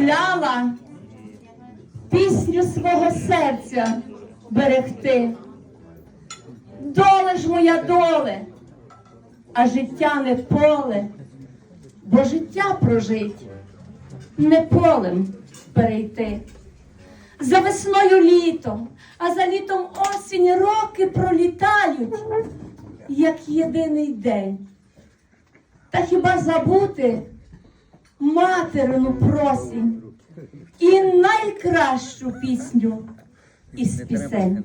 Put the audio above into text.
ляла пісню свого серця берегти. Доле ж моя доле, а життя не поле, бо життя прожить, не полем перейти. За весною літо, а за літом осінь роки пролітають, як єдиний день. Та хіба забути материну просінь і найкращу пісню із пісень.